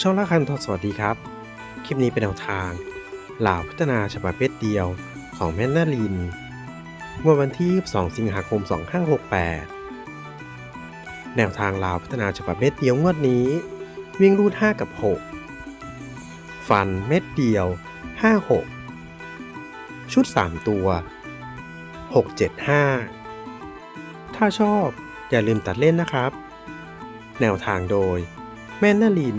ช่องละคันทอสวัสดีครับ คลิปนี้เป็นแนวทางหล่าพัฒนาฉบับเพชรเดียวของแม่นาลินเมื่อวันที่ 22 สิงหาคม 2568 แนวทางลาวพัฒนาฉบับเม็ดเดียวงวดนี้ วิ่งรูด 5 กับ 6 ฟันเม็ดเดียว 5 6 ชุด 3 ตัว 6 7 5 ถ้าชอบอย่าลืมตัดเล่นนะครับ แนวทางโดย แม่นาลิน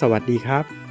สวัสดีครับ